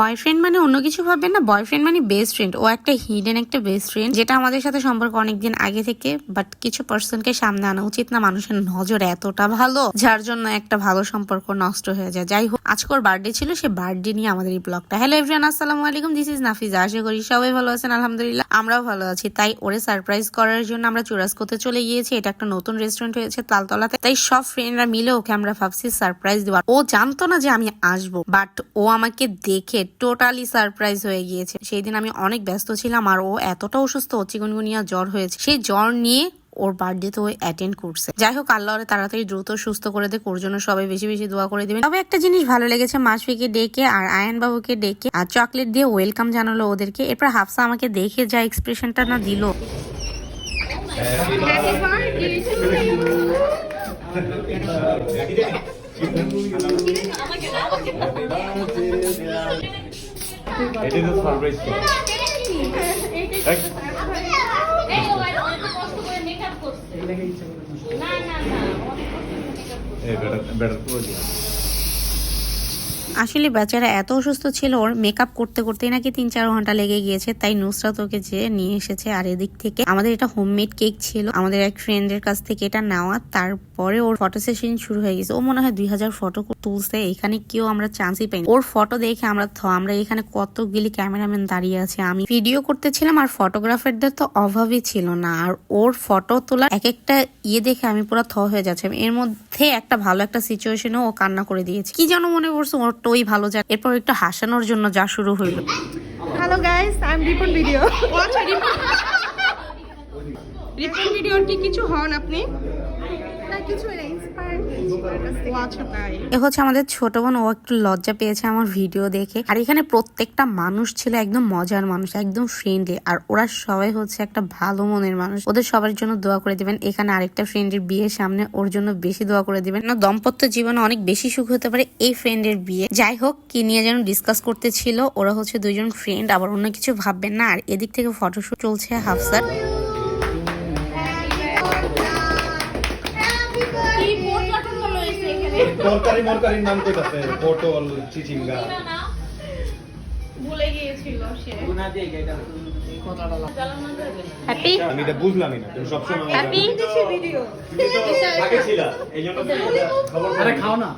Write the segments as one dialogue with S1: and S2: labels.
S1: Boyfriend মানে অন্য কিছু ভাববেন না বয়ফ্রেন্ড মানে বেস্ট ফ্রেন্ড ও একটা হিডেন একটা বেস্ট ফ্রেন্ড যেটা আমাদের সাথে সম্পর্ক অনেকদিন আগে থেকে বাট কিছু পার্সনকে সামনে আনা উচিত না, মানুষের নজর এতটা ভালো, যার জন্য একটা ভালো সম্পর্ক নষ্ট হয়ে যায়। যাই হোক আজকের বার্থডে ছিল, সে বার্থডে নিয়ে আমাদের এই ব্লগটা হ্যালো এভরিওয়ান আসসালামু আলাইকুম দিস ইজ নাফিজা আশা করি সবাই ভালো আছেন, আলহামদুলিল্লাহ। আমরাও ভালো আছি। তাই ওরে সারপ্রাইজ করার জন্য আমরা চুরাস্কোতে চলে গিয়েছি। এটা একটা নতুন রেস্টুরেন্ট হয়েছে তালতলাতে। তাই সব ফ্রেন্ডরা মিলে ওকে আমরা ভাবছি সারপ্রাইজ দেওয়ার। ও জানতো না যে আমি আসব বাট ও আমাকে দেখে টোটালি সারপ্রাইজ হয়ে গিয়েছে। সেই দিন আমি অনেক ব্যস্ত ছিলাম আর ও এতটা অসুস্থ চিকনগুনিয়া জ্বর হয়েছে। সেই জ্বর নিয়ে ওর বার্থডে তো অ্যাটেন্ড করছে। যাই হোক আল্লাহ তাড়াতাড়ি দ্রুত সুস্থ করে দেখ ওর জন্য সবাই বেশি বেশি দোয়া করে দিবেন। তবে একটা জিনিস ভালো লেগেছে মাসফিকে ডেকে আর আয়ন বাবুকে ডেকে আর চকলেট দিয়ে ওয়েলকাম জানালো ওদেরকে। এরপর হাফসা আমাকে দেখে যা এক্সপ্রেশনটা না দিল।
S2: এটা তো সারপ্রাইজ
S3: এই ও আর অনেক কষ্ট করে মেকআপ করে না না না।
S2: বেটার বেটার
S1: আসলে বেচারা এত অসুস্থ ছিল, ওর মেকআপ করতে করতেই নাকি তিন চার ঘণ্টা লেগে গিয়েছে, তাই নুসরাত ওকে যে নিয়ে এসেছে আর এদিক থেকে। আমাদের এটা হোমমেড কেক ছিল, আমাদের এক ফ্রেন্ডের কাছ থেকে এটা নেওয়া, তারপরে ওর ফটো সেশন শুরু হয়ে গেছে। ও মনে হয় দুই হাজার ফটো তুলছে, এখানে কেউ আমরা চান্সই পাইনি। ওর ফটো দেখে আমরা থ আমরা এখানে কতগুলি ক্যামেরাম্যান দাঁড়িয়ে আছে, আমি ভিডিও করতেছিলাম আর ফটোগ্রাফারদের তো অভাবই ছিল না। আর ওর ফটো তোলার এক একটা ইয়ে দেখে আমি পুরো থ হয়ে যাচ্ছে। এর মধ্যে একটা ভালো একটা সিচুয়েশনে ও কান্না করে দিয়েছে। কি যেন মনে করছে ওর ওই ভালো যায়। এরপর একটু হাসানোর জন্য যা শুরু হইল।
S4: Hello guys I am Ripon video Ripon ভিডিওর কি কিছু হন আপনি?
S1: এ হচ্ছে আমাদের ছোট বোন ও একটু লজ্জা পেয়েছে আমার ভিডিও দেখে। আর এখানে প্রত্যেকটা মানুষ ছিল একদম মজার মানুষ একদম ফ্রেন্ডলি আর ওরা সবাই হচ্ছে একটা ভালো মনের মানুষ। ওদের সবার জন্য দোয়া করে দিবেন। এখানে আরেকটা ফ্রেন্ডের বিয়ের সামনে ওর জন্য বেশি দোয়া করে দিবেন। না দম্পত্য জীবনে অনেক বেশি সুখ হতে পারে এই ফ্রেন্ডের বিয়ে। যাই হোক কি নিয়ে যেন ডিসকাস করতেছিল ওরা হচ্ছে দুইজন ফ্রেন্ড আবার অন্য কিছু ভাববেন না। আর এদিক থেকে ফটোশুট চলছে হাফসার।
S2: তরকারি মরকারির নাম কইতাছে পটল চিচিঙ্গা।
S3: ভুলে গিয়েছিল সে।
S1: হ্যাপি
S2: আমি এটা বুঝলামই না তুমি সবসময়
S1: হ্যাপি
S4: ভিডিও
S2: আগে ছিল এইজন্য আরে খাও না।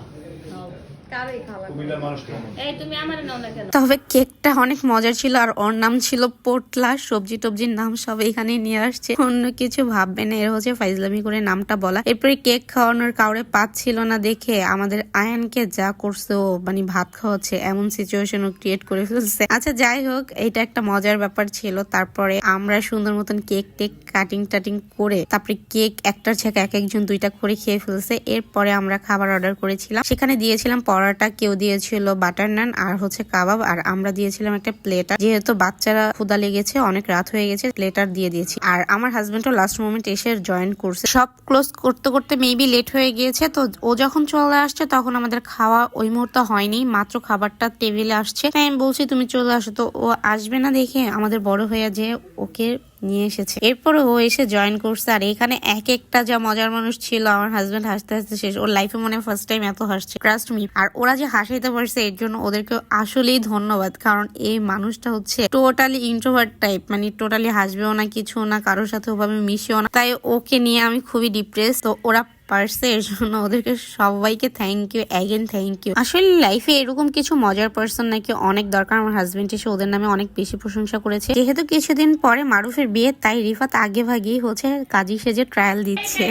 S1: তবে কেকটা অনেক মজার ছিল আর ওর নাম ছিল পোটলা। সবজি টবজির নাম সব এখানে নিয়ে আসছে। অন্য কিছু ভাববে না এর হচ্ছে ফাইজলামি করে নামটা বলা। এরপরে কেক খাওয়ানোর কাউরে পাচ্ছিল না দেখে আমাদের আয়ানকে যা করছে ও মানে ভাত খাওয়াচ্ছে এমন সিচুয়েশন ও ক্রিয়েট করে ফেলছে। আচ্ছা যাই হোক এটা একটা মজার ব্যাপার ছিল। তারপরে আমরা সুন্দর মতন কেক টেক কাটিং টাটিং করে তারপরে কেক একটার ছেঁকা এক একজন দুইটা করে খেয়ে ফেলছে। এরপরে আমরা খাবার অর্ডার করেছিলাম। সেখানে দিয়েছিলাম পরোটা কেউ দিয়েছিল বাটার নান আর হচ্ছে কাবাব, আর আমরা দিয়েছিলাম একটা প্লেটার। যেহেতু বাচ্চারা ক্ষুদা লেগেছে, অনেক রাত হয়ে গেছে, প্লেটার দিয়ে দিয়েছি। আর আমার হাজবেন্ডও লাস্ট মোমেন্ট এসে জয়েন করছে। সব ক্লোজ করতে করতে মেবি লেট হয়ে গিয়েছে, তো ও যখন চলে আসছে তখন আমাদের খাওয়া ওই মুহূর্তে হয়নি, মাত্র খাবারটা টেবিলে আসছে। তাই আমি বলছি, তুমি চলে আসো। তো ও আসবে না দেখে আমাদের বড় হয়ে যে ওকে নিয়ে এসেছে। এরপরে ও এসে জয়েন করছে আর এখানে এক একটা যা মজার মানুষ ছিল, আমার হাজবেন্ড হাসতে হাসতে শেষ। ওর লাইফে মনে ফার্স্ট টাইম এত হাসছে। ট্রাস্ট মি আর ওরা যে হাসাইতে পারছে এর জন্য ওদেরকে আসলেই ধন্যবাদ। কারণ এই মানুষটা হচ্ছে টোটালি ইন্ট্রোভার্ট টাইপ মানে টোটালি হাসবেও না কিছু না, কারোর সাথে ওভাবে মিশেও না। তাই ওকে নিয়ে আমি খুবই ডিপ্রেস তো ওরা পারছে এর জন্য ওদেরকে সবাইকে thank you again thank you আসলে লাইফে এরকম কিছু মজার পার্সন নাকি অনেক দরকার। আমার হাজবেন্ড এসে ওদের নামে অনেক বেশি প্রশংসা করেছে। যেহেতু কিছুদিন পরে মারুফের বিয়ে তাই রিফাত আগে ভাগেই হচ্ছে কাজী সেজে ট্রায়াল দিচ্ছে।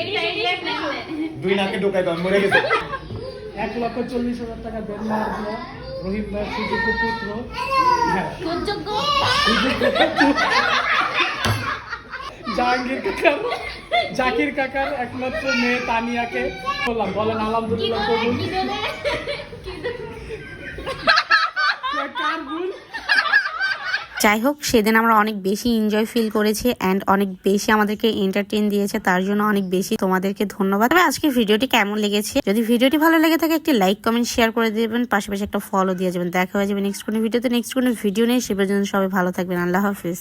S3: এটা এটা
S2: দুই নাকে ঢোকাই তো মরে গেছি।
S5: এক লক্ষ চল্লিশ হাজার টাকা বেদ মার দিয়ে রহিম ভাইয়ের সুযোগ্য পুত্র। হ্যাঁ। জাহাঙ্গীর জাকির কাকার একমাত্র মেয়ে তানিয়াকে বললাম বলেন আলহামদুলিল্লাহ কবুল। কার গুণ
S1: যাই হোক সেদিন আমরা অনেক বেশি এনজয় ফিল করেছি অ্যান্ড অনেক বেশি আমাদেরকে এন্টারটেন দিয়েছে তার জন্য অনেক বেশি তোমাদেরকে ধন্যবাদ। তবে আজকের ভিডিওটি কেমন লেগেছে? যদি ভিডিওটি ভালো লেগে থাকে একটি লাইক কমেন্ট শেয়ার করে দেবেন পাশাপাশি একটা ফলো দিয়ে যাবেন। দেখা হয়ে যাবে নেক্সট কোনো ভিডিওতে নেক্সট কোনো ভিডিও নেই সে পর্যন্ত সবাই ভালো থাকবেন আল্লাহ হাফিজ।